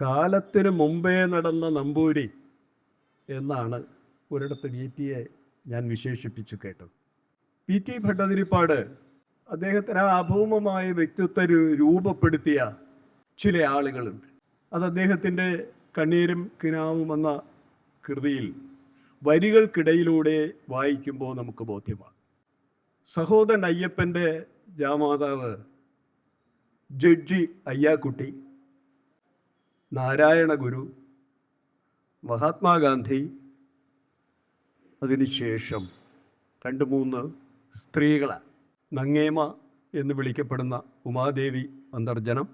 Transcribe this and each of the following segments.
കാലത്തിന് മുമ്പേ നടന്ന നമ്പൂരി എന്നാണ് ഒരിടത്ത് വി ടിയെ ഞാൻ വിശേഷിപ്പിച്ചു കേട്ടത്. പി ടി ഭട്ടതിരിപ്പാട് അദ്ദേഹത്തിന് ആ അഭൗമമായ വ്യക്തിത്വ രൂപപ്പെടുത്തിയ ചില ആളുകളുണ്ട്. അത് അദ്ദേഹത്തിന്റെ കണ്ണീരും കിനാവും എന്ന കൃതിയിൽ വരികൾക്കിടയിലൂടെ വായിക്കുമ്പോൾ നമുക്ക് ബോധ്യമാണ് സഹോദരൻ അയ്യപ്പന്റെ ജാമാതാവ് ജഡ്ജി അയ്യാക്കുട്ടി നാരായണ ഗുരു മഹാത്മാഗാന്ധി അതിനുശേഷം രണ്ട് മൂന്ന് സ്ത്രീകളെ നങ്ങേമ എന്ന് വിളിക്കപ്പെടുന്ന ഉമാദേവി അന്തർജനം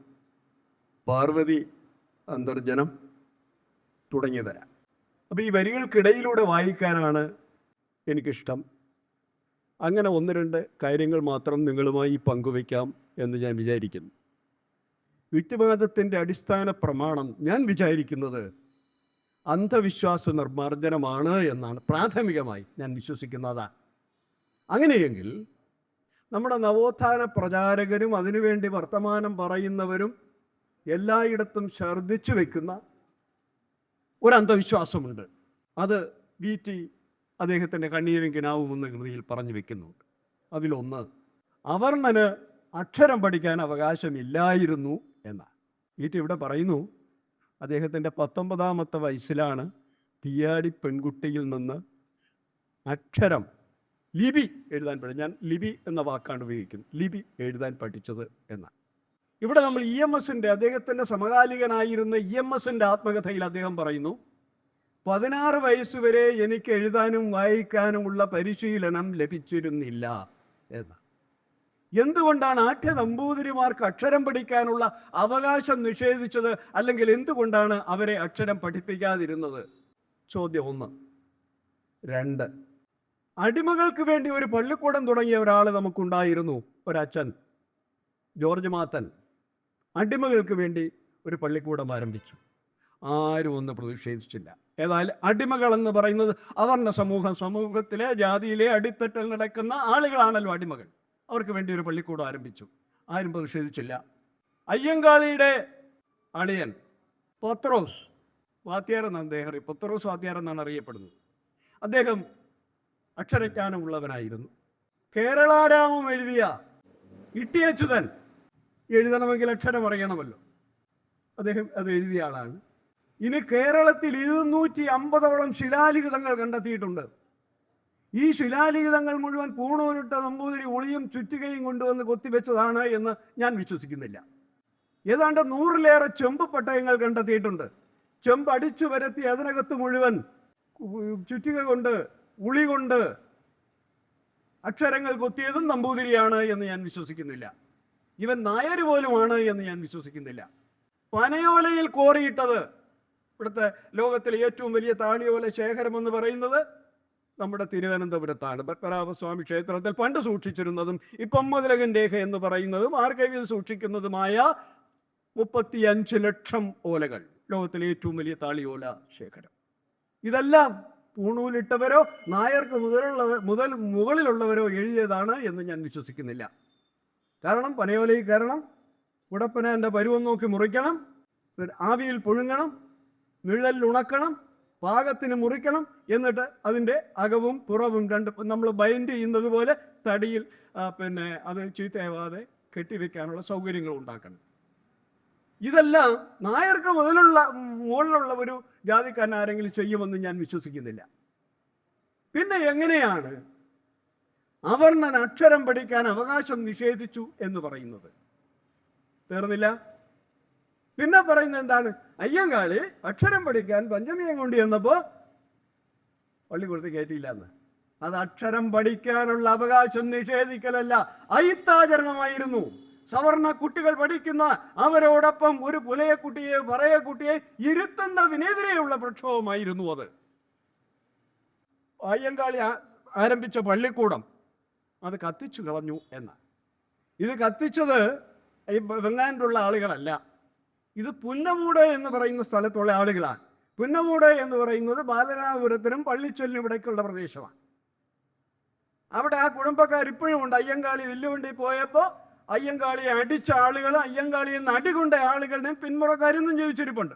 പാർവതി അന്തർജനം തുടങ്ങിയതരാം അപ്പോൾ ഈ വരികൾക്കിടയിലൂടെ വായിക്കാനാണ് എനിക്കിഷ്ടം. അങ്ങനെ ഒന്ന് രണ്ട് കാര്യങ്ങൾ മാത്രം നിങ്ങളുമായി പങ്കുവയ്ക്കാം എന്ന് ഞാൻ വിചാരിക്കുന്നു. യുക്തിവാദത്തിന്റെ അടിസ്ഥാന പ്രമാണം ഞാൻ വിചാരിക്കുന്നത് അന്ധവിശ്വാസ നിർമ്മാർജനമാണ് എന്നാണ്. പ്രാഥമികമായി ഞാൻ വിശ്വസിക്കുന്നത്. അങ്ങനെയെങ്കിൽ നമ്മുടെ നവോത്ഥാന പ്രചാരകരും അതിനുവേണ്ടി വർത്തമാനം പറയുന്നവരും എല്ലായിടത്തും ഛർദ്ദിച്ചു വയ്ക്കുന്ന ഒരു അന്ധവിശ്വാസമുണ്ട് അത് വി ടി അദ്ദേഹത്തിന്റെ കണ്ണീരും കിനാവും എന്ന കൃതിയിൽ പറഞ്ഞു വെക്കുന്നുണ്ട്. അതിലൊന്ന് അവർണന് അക്ഷരം പഠിക്കാൻ അവകാശമില്ലായിരുന്നു. എന്നാണ് വി ഇവിടെ പറയുന്നു അദ്ദേഹത്തിന്റെ പത്തൊമ്പതാമത്തെ വയസ്സിലാണ് തീയാടി പെൺകുട്ടിയിൽ നിന്ന് അക്ഷരം ലിപി എഴുതാൻ പഠിച്ചു ഞാൻ ലിപി എന്ന വാക്കാണ് ഉപയോഗിക്കുന്നത്. ലിപി എഴുതാൻ പഠിച്ചത് എന്നാണ് ഇവിടെ നമ്മൾ ഇ എം എസിന്റെ അദ്ദേഹത്തിന്റെ സമകാലികനായിരുന്ന ഇ എം എസിന്റെ ആത്മകഥയിൽ അദ്ദേഹം പറയുന്നു പതിനാറ് വയസ്സുവരെ എനിക്ക് എഴുതാനും വായിക്കാനുമുള്ള പരിശീലനം ലഭിച്ചിരുന്നില്ല എന്ന്. എന്തുകൊണ്ടാണ് ആഠ്യ നമ്പൂതിരിമാർക്ക് അക്ഷരം പഠിക്കാനുള്ള അവകാശം നിഷേധിച്ചത്? അല്ലെങ്കിൽ എന്തുകൊണ്ടാണ് അവരെ അക്ഷരം പഠിപ്പിക്കാതിരുന്നത്? ചോദ്യം ഒന്ന്. രണ്ട്. അടിമകൾക്ക് വേണ്ടി ഒരു പള്ളിക്കൂടം തുടങ്ങിയ ഒരാൾ നമുക്കുണ്ടായിരുന്നു ഒരച്ഛൻ. ജോർജ് മാത്തൻ. അടിമകൾക്ക് വേണ്ടി ഒരു പള്ളിക്കൂടം ആരംഭിച്ചു. ആരും ഒന്ന് പ്രതിഷേധിച്ചില്ല. ഏതായാലും അടിമകൾ എന്ന് പറയുന്നത് അവർണ സമൂഹം സമൂഹത്തിലെ ജാതിയിലെ അടിത്തട്ടിൽ നടക്കുന്ന ആളുകളാണല്ലോ അടിമകൾ. അവർക്ക് വേണ്ടി ഒരു പള്ളിക്കൂടം ആരംഭിച്ചു. ആരും പ്രതിഷേധിച്ചില്ല. അയ്യങ്കാളിയുടെ അളിയൻ പത്രോസ് വാത്യാർ എന്നാണ് അദ്ദേഹം പത്രോസ് വാത്യാർ എന്നാണ് അറിയപ്പെടുന്നത്. അദ്ദേഹം അക്ഷരജ്ഞാനമുള്ളവനായിരുന്നു. കേരളാരാമം എഴുതിയ ഇട്ടിയച്ചുതൻ എഴുതണമെങ്കിൽ അക്ഷരം അറിയണമല്ലോ. അദ്ദേഹം അത് എഴുതിയ ആളാണ്. ഇനി കേരളത്തിൽ ഇരുന്നൂറ്റി അമ്പതോളം ശിലാലിഖിതങ്ങൾ കണ്ടെത്തിയിട്ടുണ്ട്. ഈ ശിലാലിഖിതങ്ങൾ മുഴുവൻ പൂണൂരിട്ട നമ്പൂതിരി ഒളിയും ചുറ്റുകയും കൊണ്ടുവന്ന് കൊത്തിവെച്ചതാണ് എന്ന് ഞാൻ വിശ്വസിക്കുന്നില്ല. ഏതാണ്ട് നൂറിലേറെ ചെമ്പ് പട്ടയങ്ങൾ കണ്ടെത്തിയിട്ടുണ്ട്. ചെമ്പ് അടിച്ചു വരത്തി അതിനകത്ത് മുഴുവൻ ചുറ്റിക കൊണ്ട് ഉളി കൊണ്ട് അക്ഷരങ്ങൾ കൊത്തിയതും നമ്പൂതിരിയാണ് എന്ന് ഞാൻ വിശ്വസിക്കുന്നില്ല. ഇവൻ നായർ പോലുമാണ് എന്ന് ഞാൻ വിശ്വസിക്കുന്നില്ല. പനയോലയിൽ കോറിയിട്ടത് ഇവിടുത്തെ ലോകത്തിലെ ഏറ്റവും വലിയ താളിയോല ശേഖരം എന്ന് പറയുന്നത് നമ്മുടെ തിരുവനന്തപുരത്താണ്. പത്മനാഭസ്വാമി ക്ഷേത്രത്തിൽ പണ്ട് സൂക്ഷിച്ചിരുന്നതും ഇപ്പം മുതലകൻ രേഖ എന്ന് പറയുന്നതും ആർക്കൈവിൽ സൂക്ഷിക്കുന്നതുമായ മുപ്പത്തിയഞ്ച് ലക്ഷം ഓലകൾ. ലോകത്തിലെ ഏറ്റവും വലിയ താളിയോല ശേഖരം. ഇതെല്ലാം പൂണൂലിട്ടവരോ നായർക്ക് മുതലുള്ള മുതൽ മുകളിലുള്ളവരോ എഴുതിയതാണ് എന്ന് ഞാൻ വിശ്വസിക്കുന്നില്ല. കാരണം പനയോലയിൽ കയറണം കുടപ്പനേന്റെ പരുവം നോക്കി മുറിക്കണം ആവിയിൽ പുഴുങ്ങണം നിഴലിൽ ഉണക്കണം പാകത്തിന് മുറിക്കണം എന്നിട്ട് അതിന്റെ അകവും പുറവും രണ്ട് നമ്മൾ ബൈൻഡ് ചെയ്യുന്നത് പോലെ തടിയിൽ പിന്നെ അത് ചീത്തയാവാതെ കെട്ടിവെക്കാനുള്ള സൗകര്യങ്ങൾ ഉണ്ടാക്കണം. ഇതെല്ലാം നായർക്ക് മുതലുള്ള മുകളിലുള്ള ഒരു ജാതിക്കാരൻ ആരെങ്കിലും ചെയ്യുമെന്ന് ഞാൻ വിശ്വസിക്കുന്നില്ല. പിന്നെ എങ്ങനെയാണ് അവർണൻ അക്ഷരം പഠിക്കാൻ അവകാശം നിഷേധിച്ചു എന്ന് പറയുന്നത്? തീർന്നില്ല? പിന്നെ പറയുന്നത് എന്താണ്? അയ്യങ്കാളി അക്ഷരം പഠിക്കാൻ പഞ്ചമിയെ കൊണ്ട് ചെന്നപ്പോൾ പള്ളിക്കൂടത്തിൽ കയറ്റിയില്ല എന്ന് അത് അക്ഷരം പഠിക്കാനുള്ള അവകാശം നിഷേധിക്കലല്ല. അയിത്താചരണമായിരുന്നു. സവർണ കുട്ടികൾ പഠിക്കുന്ന അവരോടൊപ്പം ഒരു പുലയക്കുട്ടിയെ പറയക്കുട്ടിയെ ഇരുത്തുന്നതിനെതിരെയുള്ള പ്രക്ഷോഭമായിരുന്നു അത്. അയ്യങ്കാളി ആരംഭിച്ച പള്ളിക്കൂടം അത് കത്തിച്ചു കളഞ്ഞു എന്ന്. ഇത് കത്തിച്ചത് ഈ വെങ്ങാനുള്ള ആളുകളല്ല. ഇത് പുന്നമൂട് എന്ന് പറയുന്ന സ്ഥലത്തുള്ള ആളുകളാണ്. പുന്നമൂട് എന്ന് പറയുന്നത് ബാലനാപുരത്തിനും പള്ളിച്ചൊല്ലിനും ഇവിടേക്കുള്ള പ്രദേശമാണ്. അവിടെ ആ കുടുംബക്കാർ ഇപ്പോഴും ഉണ്ട്. അയ്യങ്കാളി വില്ലുവണ്ടി പോയപ്പോൾ അയ്യങ്കാളിയെ അടിച്ച ആളുകൾ അയ്യങ്കാളിയിൽ നിന്ന് അടികൊണ്ട ആളുകളുടെയും പിന്മുറക്കാരൊന്നും ജീവിച്ചിരിപ്പുണ്ട്.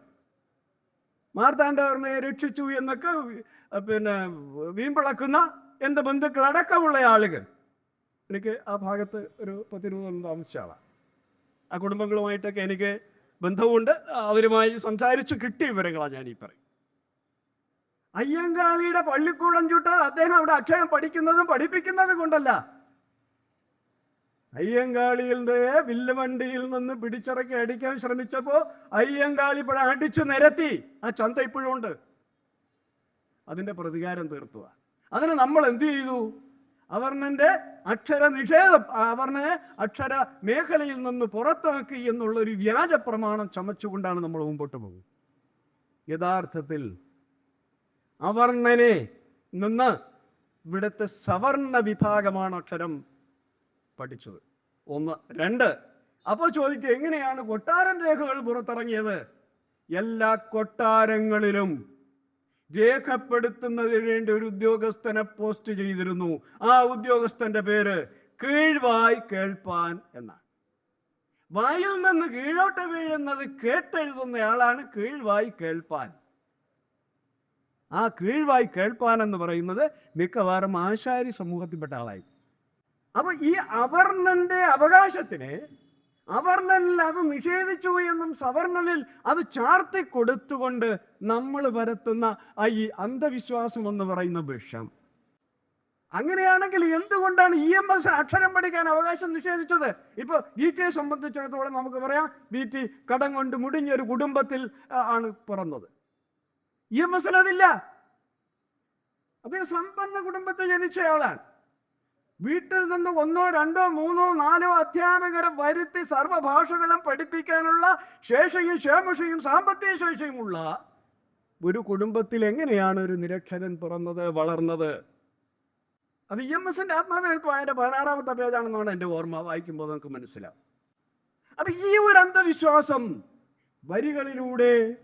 മാർത്താണ്ഡവർമ്മയെ രക്ഷിച്ചു എന്നൊക്കെ പിന്നെ വീമ്പിളക്കുന്ന എന്റെ ബന്ധുക്കളടക്കമുള്ള ആളുകൾ. എനിക്ക് ആ ഭാഗത്ത് ഒരു പത്തിരുപത് താമസിച്ച ആളാണ് ആ കുടുംബങ്ങളുമായിട്ടൊക്കെ എനിക്ക് ബന്ധമുണ്ട് അവരുമായി സംസാരിച്ചു കിട്ടിയ വിവരങ്ങളാണ് ഞാൻ ഈ പറയും അയ്യങ്കാളിയുടെ പള്ളിക്കൂടം ചുട്ട് അദ്ദേഹം അവിടെ അക്ഷയം പഠിക്കുന്നതും പഠിപ്പിക്കുന്നതും കൊണ്ടല്ല. അയ്യങ്കാളിയുടെ വില്ലുവണ്ടിയിൽ നിന്ന് പിടിച്ചിറക്കി അടിക്കാൻ ശ്രമിച്ചപ്പോൾ അയ്യങ്കാളി ഇവിടെ അടിച്ചു നിരത്തി. ആ ചന്ത ഇപ്പോഴും ഉണ്ട്. അതിന്റെ പ്രതികാരം തീർത്തുക അതിന് നമ്മൾ എന്തു ചെയ്തു? അവർണന്റെ അക്ഷര നിഷേധം അവർണെ അക്ഷര മേഖലയിൽ നിന്ന് പുറത്താക്കി എന്നുള്ള ഒരു വ്യാജ പ്രമാണം ചമച്ചുകൊണ്ടാണ് നമ്മൾ മുമ്പോട്ട് പോകുന്നത്. യഥാർത്ഥത്തിൽ അവർണനെ നിന്ന് ഇവിടുത്തെ സവർണ വിഭാഗമാണ് അക്ഷരം പഠിച്ചത്. ഒന്ന് രണ്ട്. അപ്പോൾ ചോദിക്കുക എങ്ങനെയാണ് കൊട്ടാരം രേഖകൾ പുറത്തിറങ്ങിയത്? എല്ലാ കൊട്ടാരങ്ങളിലും രേഖപ്പെടുത്തുന്നതിന് വേണ്ടി ഒരു ഉദ്യോഗസ്ഥനെ പോസ്റ്റ് ചെയ്തിരുന്നു. ആ ഉദ്യോഗസ്ഥന്റെ പേര് കീഴ്വായി കേൾപ്പാൻ എന്നാണ്. വായിൽ നിന്ന് കീഴോട്ട് വീഴുന്നത് കേട്ടെഴുതുന്നയാളാണ് കീഴ്വായി കേൾപ്പാൻ. ആ കീഴ്വായി കേൾപ്പാൻ എന്ന് പറയുന്നത് മിക്കവാറും ആശാരി സമൂഹത്തിൽപ്പെട്ട ആളായി അപ്പൊ ഈ അവർണന്റെ അവകാശത്തിന് അവർണനിൽ അത് നിഷേധിച്ചു എന്നും സവർണനിൽ അത് ചാർത്തി കൊടുത്തുകൊണ്ട് നമ്മൾ വരുത്തുന്ന ആ ഈ അന്ധവിശ്വാസം എന്ന് പറയുന്ന വിഷം. അങ്ങനെയാണെങ്കിൽ എന്തുകൊണ്ടാണ് ഇ എം എസ് അക്ഷരം പഠിക്കാൻ അവകാശം നിഷേധിച്ചത്? ഇപ്പൊ വി ടിയെ സംബന്ധിച്ചിടത്തോളം നമുക്ക് പറയാം വി ടി കടം കൊണ്ട് മുടിഞ്ഞൊരു കുടുംബത്തിൽ ആണ് പിറന്നത്. ഇ എം എസിന് അതില്ല. അദ്ദേഹം സമ്പന്ന കുടുംബത്തിൽ ജനിച്ചയാളാണ്. വീട്ടിൽ നിന്ന് ഒന്നോ രണ്ടോ മൂന്നോ നാലോ അധ്യാപകരെ വരുത്തി സർവഭാഷകളും പഠിപ്പിക്കാനുള്ള ശേഷയും ക്ഷേമശയും സാമ്പത്തിക ശേഷിയുമുള്ള ഒരു കുടുംബത്തിൽ എങ്ങനെയാണ് ഒരു നിരക്ഷരൻ പിറന്നത് വളർന്നത്? അത് ഇ എം എസിന്റെ ആത്മഹത്യത്വം അതിന്റെ പതിനാറാമത്തെ പേജാണെന്നാണ് എന്റെ ഓർമ്മ. വായിക്കുമ്പോൾ നമുക്ക് മനസ്സിലാവും. അപ്പൊ ഈ ഒരു അന്ധവിശ്വാസം വരികളിലൂടെ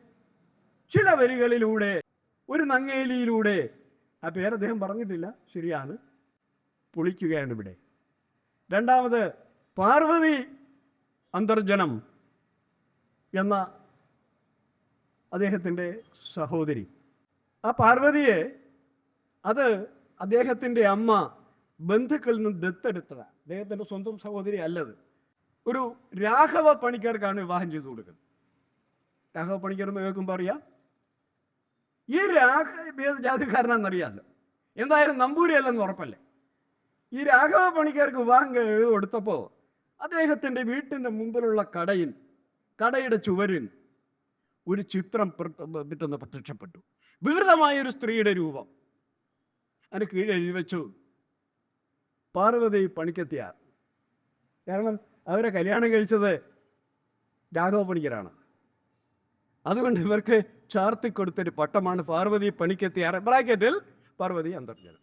ചില വരികളിലൂടെ ഒരു നങ്ങേലിയിലൂടെ ആ പേര് അദ്ദേഹം പറഞ്ഞിട്ടില്ല ശരിയാണ്. പൊളിക്കുകയാണ് ഇവിടെ. രണ്ടാമത് പാർവതി അന്തർജനം എന്ന അദ്ദേഹത്തിന്റെ സഹോദരി. ആ പാർവതിയെ അത് അദ്ദേഹത്തിന്റെ അമ്മ ബന്ധുക്കളിൽ നിന്ന് ദത്തെടുത്തതാണ്. അദ്ദേഹത്തിന്റെ സ്വന്തം സഹോദരി അല്ലത്. ഒരു രാഘവ പണിക്കാർക്കാണ് വിവാഹം ചെയ്തു കൊടുക്കുന്നത്. രാഘവ പണിക്കർ എന്ന് കേൾക്കുമ്പോൾ അറിയാം. ഈ രാഘ ഭേദ ജാതിക്കാരനാണെന്നറിയാമല്ലോ എന്തായാലും നമ്പൂരി അല്ലെന്ന് ഉറപ്പല്ലേ? ഈ രാഘവ പണിക്കാർക്ക് വാങ്ങ കൊടുത്തപ്പോൾ അദ്ദേഹത്തിന്റെ വീട്ടിന്റെ മുമ്പിലുള്ള കടയിൽ കടയുടെ ചുവരിൽ ഒരു ചിത്രം പെട്ടെന്ന് പ്രത്യക്ഷപ്പെട്ടു. വികൃതമായൊരു സ്ത്രീയുടെ രൂപം. അതിന് കീഴെഴുതി വെച്ചു പാർവതി പണിക്കെത്തിയാർ കാരണം അവരെ കല്യാണം കഴിച്ചത് രാഘവ പണിക്കരാണ്. അതുകൊണ്ട് ഇവർക്ക് ചാർത്തി കൊടുത്തൊരു പട്ടമാണ് പാർവതി പണിക്കെത്തിയാർ ബ്രാക്കറ്റിൽ പാർവതി അന്തർജനം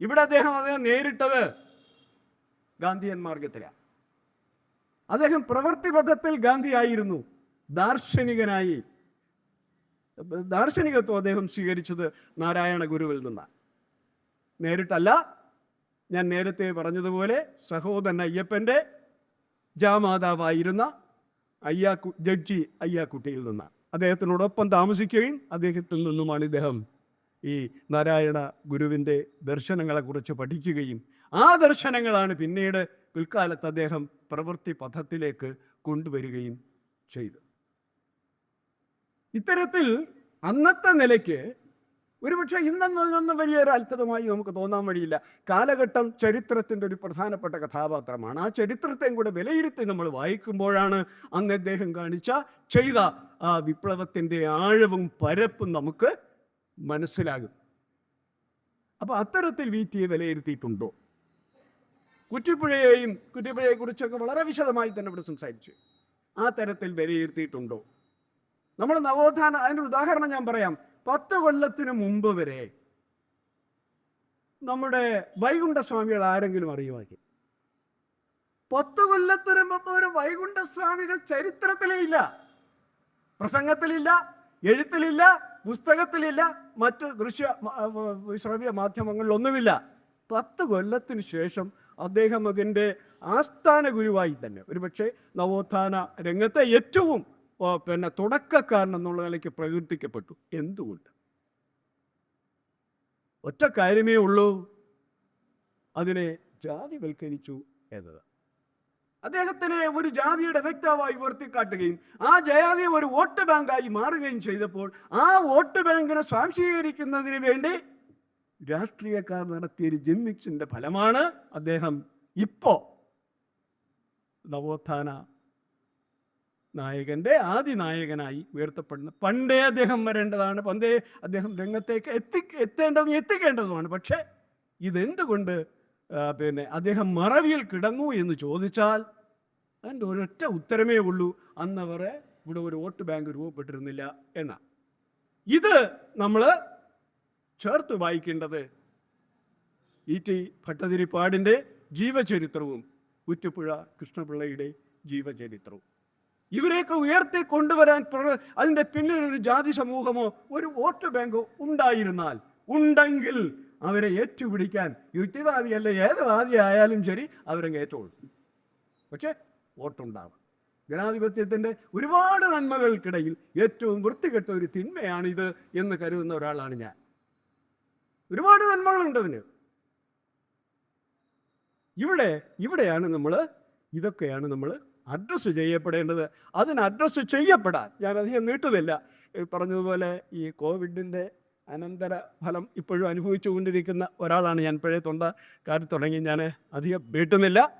ഇവിടെ അദ്ദേഹം അദ്ദേഹം നേരിട്ടത് ഗാന്ധിയൻ മാർഗത്തിലാണ് അദ്ദേഹം പ്രവൃത്തിപഥത്തിൽ ഗാന്ധിയായിരുന്നു. ദാർശനികനായി. ദാർശനികത്വം അദ്ദേഹം സ്വീകരിച്ചത് നാരായണ ഗുരുവിൽ നിന്നാണ് നേരിട്ടല്ല ഞാൻ നേരത്തെ പറഞ്ഞതുപോലെ സഹോദരൻ അയ്യപ്പന്റെ ജാമാതാവായിരുന്ന അയ്യാക്കു ജഡ്ജി അയ്യാക്കുട്ടിയിൽ നിന്നാണ് അദ്ദേഹത്തിനോടൊപ്പം താമസിക്കുകയും അദ്ദേഹത്തിൽ നിന്നുമാണ് ഇദ്ദേഹം ഈ നാരായണ ഗുരുവിന്റെ ദർശനങ്ങളെക്കുറിച്ച് പഠിക്കുകയും ആ ദർശനങ്ങളാണ് പിന്നീട് പിൽക്കാലത്ത് അദ്ദേഹം പ്രവൃത്തി പഥത്തിലേക്ക് കൊണ്ടുവരികയും ചെയ്തു ഇത്തരത്തിൽ അന്നത്തെ നിലയ്ക്ക് ഒരുപക്ഷെ ഇന്നെന്നൊന്നും വലിയൊരു അത്ഭുതമായി നമുക്ക് തോന്നാൻ വഴിയില്ല. കാലഘട്ടം ചരിത്രത്തിന്റെ ഒരു പ്രധാനപ്പെട്ട കഥാപാത്രമാണ്. ആ ചരിത്രത്തെയും കൂടെ വിലയിരുത്തി നമ്മൾ വായിക്കുമ്പോഴാണ് അന്ന് അദ്ദേഹം കാണിച്ച ചെയ്ത ആ വിപ്ലവത്തിന്റെ ആഴവും പരപ്പും നമുക്ക് മനസ്സിലാകും. അപ്പോൾ അത്തരത്തിൽ വി ടി വിലയിരുത്തിയിട്ടുണ്ടോ? കുറ്റിപ്പുഴയെയും കുറ്റിപ്പുഴയെക്കുറിച്ചൊക്കെ വളരെ വിശദമായി തന്നെ ഇവിടെ സംസാരിച്ചു. ആ തരത്തിൽ വിലയിരുത്തിയിട്ടുണ്ടോ? നമ്മൾ നവോത്ഥാന അതിന്റെ ഉദാഹരണം ഞാൻ പറയാം. പത്ത് കൊല്ലത്തിന് മുമ്പ് വരെ നമ്മുടെ വൈകുണ്ഠസ്വാമികൾ ആരെങ്കിലും അറിയുമാക്കി പത്ത് കൊല്ലത്തിന് മുമ്പ് ഒരു വൈകുണ്ഠസ്വാമികൾ ചരിത്രത്തിലേ ഇല്ല പ്രസംഗത്തിലില്ല. എഴുത്തിലില്ല. പുസ്തകത്തിലില്ല മറ്റ് ദൃശ്യ ശ്രവ്യ മാധ്യമങ്ങളിലൊന്നുമില്ല. പത്ത് കൊല്ലത്തിന് ശേഷം അദ്ദേഹം അതിന്റെ ആസ്ഥാന ഗുരുവായി തന്നെ. ഒരുപക്ഷെ നവോത്ഥാന രംഗത്തെ ഏറ്റവും പിന്നെ തുടക്കക്കാരൻ എന്നുള്ള നിലയ്ക്ക് പ്രകീർത്തിക്കപ്പെട്ടു. എന്തുകൊണ്ട്? ഒറ്റ കാര്യമേ ഉള്ളൂ. അതിനെ ജാതിവൽക്കരിച്ചു എന്നത്. അദ്ദേഹത്തിനെ ഒരു ജാതിയുടെ വ്യക്താവായി ഉയർത്തിക്കാട്ടുകയും ആ ജാതി ഒരു വോട്ട് ബാങ്കായി മാറുകയും ചെയ്തപ്പോൾ ആ വോട്ട് ബാങ്കിനെ സ്വാംശീകരിക്കുന്നതിന് വേണ്ടി രാഷ്ട്രീയക്കാർ നടത്തിയ ഒരു ജിമ്മിക്സിന്റെ ഫലമാണ് അദ്ദേഹം ഇപ്പോ നവോത്ഥാന നായകന്റെ ആദ്യ നായകനായി ഉയർത്തപ്പെടുന്നത് പണ്ടേ അദ്ദേഹം വരേണ്ടതാണ് പണ്ടേ അദ്ദേഹം രംഗത്തേക്ക് എത്തി എത്തേണ്ടതും എത്തിക്കേണ്ടതുമാണ്. പക്ഷേ ഇതെന്തുകൊണ്ട് പിന്നെ അദ്ദേഹം മറവിയിൽ കിടന്നു എന്ന് ചോദിച്ചാൽ അതിന്റെ ഒരൊറ്റ ഉത്തരമേ ഉള്ളൂ. അന്നവരെ ഇവിടെ ഒരു വോട്ട് ബാങ്ക് രൂപപ്പെട്ടിരുന്നില്ല എന്ന. ഇത് നമ്മൾ ചേർത്ത് വായിക്കേണ്ടത് ഇ ടി ഭട്ടതിരിപ്പാടിന്റെ ജീവചരിത്രവും കുറ്റുപുഴ കൃഷ്ണപിള്ളയുടെ ജീവചരിത്രവും. ഇവരെയൊക്കെ ഉയർത്തി കൊണ്ടുവരാൻ അതിന്റെ പിന്നിൽ ഒരു ജാതി സമൂഹമോ ഒരു വോട്ട് ബാങ്കോ ഉണ്ടായിരുന്നാൽ ഉണ്ടെങ്കിൽ അവരെ ഏറ്റുപിടിക്കാൻ യുക്തിവാദിയല്ല? ഏത് വാദി ആയാലും ശരി അവരങ്ങ് ഏറ്റുകൊള്ളും. പക്ഷേ വോട്ടുണ്ടാവും ജനാധിപത്യത്തിന്റെ ഒരുപാട് നന്മകൾക്കിടയിൽ ഏറ്റവും വൃത്തികെട്ട ഒരു തിന്മയാണിത് എന്ന് കരുതുന്ന ഒരാളാണ് ഞാൻ. ഒരുപാട് നന്മകളുണ്ട് അതിന് ഇവിടെ ഇവിടെയാണ് നമ്മൾ ഇതൊക്കെയാണ് നമ്മൾ അഡ്രസ്സ് ചെയ്യപ്പെടേണ്ടത്. അതിന് അഡ്രസ്സ് ചെയ്യപ്പെടാൻ ഞാൻ അധികം നീട്ടുന്നില്ല. പറഞ്ഞതുപോലെ ഈ കോവിഡിന്റെ അനന്തര ഫലം ഇപ്പോഴും അനുഭവിച്ചുകൊണ്ടിരിക്കുന്ന ഒരാളാണ് ഞാൻ. ഇപ്പോഴേ തൊണ്ട കാര്യം തുടങ്ങി ഞാൻ അധികം വീട്ടുന്നില്ല.